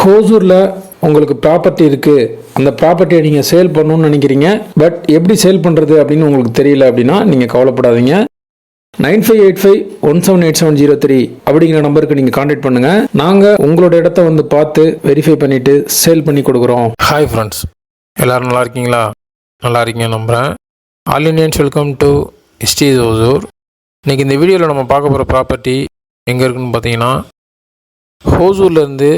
ஹோசூரில் உங்களுக்கு ப்ராப்பர்ட்டி இருக்குது அந்த ப்ராப்பர்ட்டியை நீங்கள் சேல் பண்ணணும்னு நினைக்கிறீங்க. பட் எப்படி சேல் பண்ணுறது அப்படின்னு உங்களுக்கு தெரியல அப்படின்னா நீங்கள் கவலைப்படாதீங்க. Nine five eight five one seven eight seven zero three அப்படிங்கிற நம்பருக்கு நீங்கள் காண்டாக்ட் பண்ணுங்கள் நாங்கள் உங்களோட இடத்த வந்து பார்த்து வெரிஃபை பண்ணிவிட்டு சேல் பண்ணி கொடுக்குறோம். ஹாய் ஃப்ரெண்ட்ஸ் எல்லோரும் நல்லா இருக்கீங்களா? நல்லா இருக்கீங்க நம்புகிறேன் all Indians welcome to S T Hosur இன்றைக்கி இந்த வீடியோவில் நம்ம பார்க்க போகிற ப்ராப்பர்ட்டி எங்கே இருக்குன்னு பார்த்தீங்கன்னா ஹோசூர்லேருந்து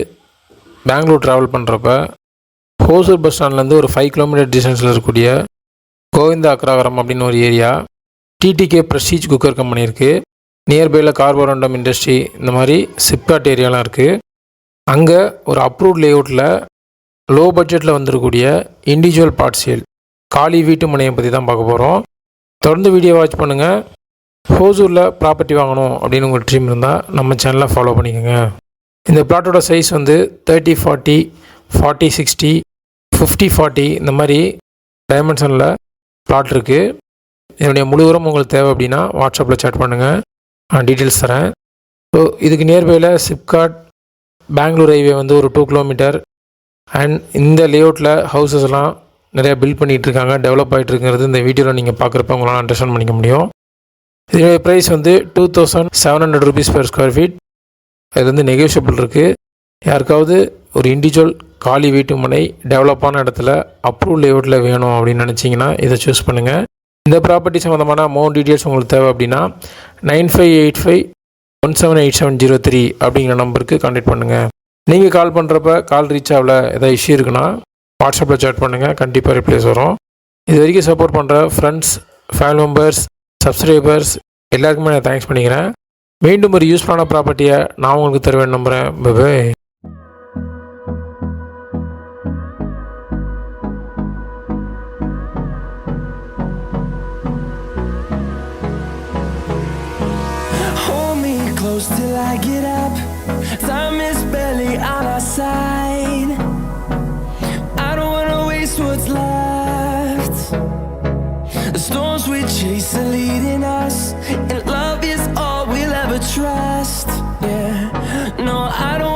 பெங்களூர் ட்ராவல் பண்ணுறப்ப ஹோசூர் பஸ் ஸ்டாண்ட்லேருந்து ஒரு ஃபைவ் கிலோமீட்டர் டிஸ்டன்ஸில் இருக்கக்கூடிய கோவிந்தா அக்ராகரம் அப்படின்னு ஒரு area TTK Prestige cooker company இருக்குது நியர்பையில் கார்போரண்டம் இண்டஸ்ட்ரி இந்த மாதிரி சிப்காட் ஏரியாலாம் இருக்குது அங்கே ஒரு அப்ரூவ்ட் லேஅவுட்டில் லோ பட்ஜெட்டில் வந்திருக்கக்கூடிய இண்டிவிஜுவல் பார்ட் சேல் காலி வீட்டு மனையை பற்றி தான் பார்க்க போகிறோம் தொடர்ந்து வீடியோ வாட்ச் பண்ணுங்கள் ஹோசூரில் ப்ராப்பர்ட்டி வாங்கணும் அப்படின்னு உங்கள் ட்ரீம் இருந்தால் நம்ம சேனலை ஃபாலோ பண்ணிக்கோங்க. இந்த பிளாட்டோட சைஸ் வந்து thirty forty forty sixty fifty forty இந்த மாதிரி டைமென்ஷனில் பிளாட் இருக்குது என்னுடைய முழுவரம் உங்களுக்கு தேவை அப்படின்னா வாட்ஸ்அப்பில் சேட் பண்ணுங்கள் நான் டீட்டெயில்ஸ் தரேன். ஸோ இதுக்கு நியர்பையில் சிப்காட் பெங்களூர் ஹைவே வந்து ஒரு டூ கிலோமீட்டர் அண்ட் இந்த லேஅவுட்டில் ஹவுசஸ்லாம் நிறையா பில்ட் பண்ணிகிட்டு இருக்காங்க. டெவலப் ஆகிட்டுருக்கிறது இந்த வீடியோவில் நீங்கள் பார்க்குறப்ப உங்களால் அண்டர்ஸ்டாண்ட் பண்ணிக்க முடியும். இதனுடைய ப்ரைஸ் வந்து two thousand seven hundred rupees per square feet இது வந்து நெகோஷியபிள் இருக்குது யாருக்காவது ஒரு இண்டிவிஜுவல் காலி வீட்டுமனை டெவலப்பான இடத்துல அப்ரூவ் லேஅவுட்டில் வேணும் அப்படின்னு நினச்சிங்கன்னா இதை சூஸ் பண்ணுங்கள் இந்த ப்ராப்பர்ட்டி சம்மந்தமான மோர் டீட்டெயில்ஸ் உங்களுக்கு தேவை அப்படின்னா nine five eight five one seven eight seven zero three அப்படிங்கிற நம்பருக்கு கான்டெக்ட் பண்ணுங்கள் நீங்கள் கால் பண்ணுறப்ப கால் ரீச் ஆகல ஏதாவது இஷ்யூ இருக்குன்னா வாட்ஸ்அப்பில் சேட் பண்ணுங்கள் கண்டிப்பாக ரிப்ளேஸ் வரும். இது வரைக்கும் சப்போர்ட் பண்ணுற ஃப்ரெண்ட்ஸ் ஃபேமிலி மெம்பர்ஸ் சப்ஸ்கிரைபர்ஸ் எல்லாருக்குமே நான் தேங்க்ஸ் பண்ணிக்கிறேன். மீண்டும் ஒரு யூஸ்ஃபுல்லான ப்ராப்பர்ட்டியை நான் உங்களுக்கு தருவேன் நம்புகிறேன் bye till I get up. Time is barely on our side. I don't wanna waste what's left. The storms we chase are leading us, and trust. Yeah, no, I don't.